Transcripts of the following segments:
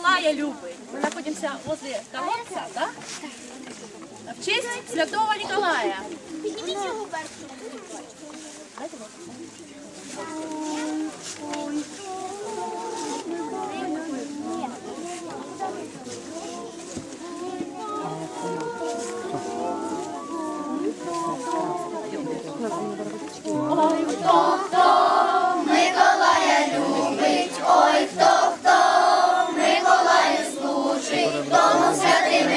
Миколая любить. Мы находимся возле колодца, да? В честь Святого Николая. Підніміть Губерт. Твої твори, той, хто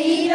Ele